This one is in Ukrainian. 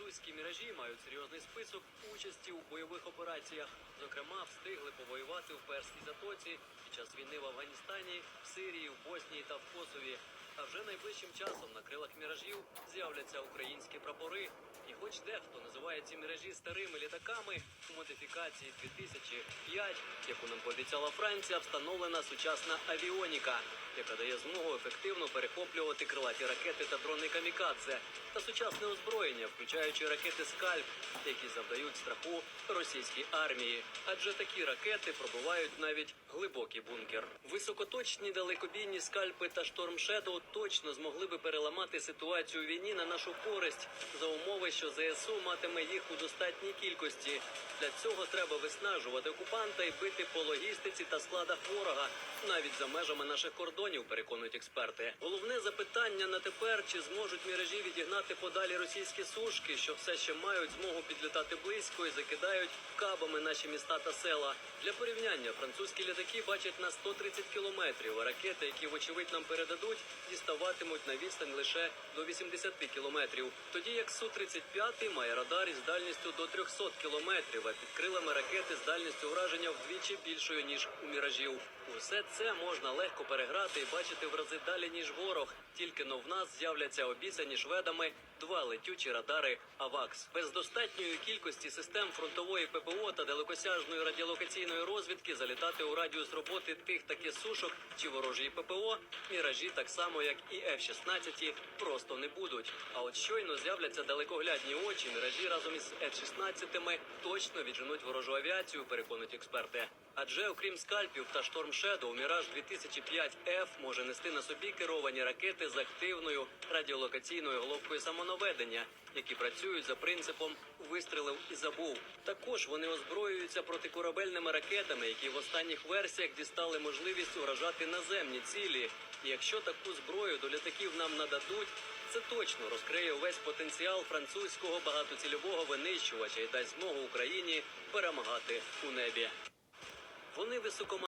французькі міражі мають серйозний список участі у бойових операціях. Зокрема, встигли повоювати в Перській затоці під час війни в Афганістані, в Сирії, в Боснії та в Косові. А вже найближчим часом на крилах міражів з'являться українські прапори. І хоч дехто називає ці міражі старими літаками, у модифікації 2005, яку нам пообіцяла Франція, встановлена сучасна авіоніка, яка дає змогу ефективно перехоплювати крилаті ракети та дрони камікадзе та сучасне озброєння, включаючи ракети скальп, які завдають страху російській армії. Адже такі ракети пробувають навіть глибокий бункер. Високоточні далекобійні скальпи та шторм Шедоу точно змогли би переламати ситуацію у війні на нашу користь за умови, що ЗСУ матиме їх у достатній кількості. Для цього треба виснажувати окупанта і бити по логістиці та складах ворога, навіть за межами наших кордонів, переконують експерти. Головне запитання на тепер: чи зможуть міражі відігнати подалі російські сушки, що все ще мають змогу підлітати близько і закидають кабами наші міста та села. Для порівняння французькі літаки бачать на 130 кілометрів. Ракети, які вочевидь нам передадуть, діставатимуть на відстань лише до 80 кілометрів. Тоді як су 35 має радар із дальністю до 300 кілометрів, а під крилами ракети з дальністю ураження вдвічі більшою ніж у міражів. Усе це можна легко переграти і бачити в рази далі ніж ворог. Тільки но в нас з'являться обіцяні шведами два летючі радари АВАКС. Без достатньої кількості систем фронтової ППО та далекосяжної радіолокаційної розвідки залітати у радіус роботи тих таки сушок чи ворожої ППО міражі так само як і F-16 просто не будуть. А от щойно з'являться далекоглядні очі, мережі разом із F-16 точно відженуть ворожу авіацію, переконують експерти. Адже окрім скальпів та шторм Shadow, Міраж 2005 F може нести на собі керовані ракети з активною радіолокаційною головкою самонаведення, які працюють за принципом вистрілив і забув. Також вони озброюються протикорабельними ракетами, які в останніх версіях дістали можливість уражати наземні цілі. І якщо таку зброю до літаків нам нададуть, це точно розкриє увесь потенціал французького багатоцільового винищувача і дасть змогу Україні перемагати у небі. Вони високо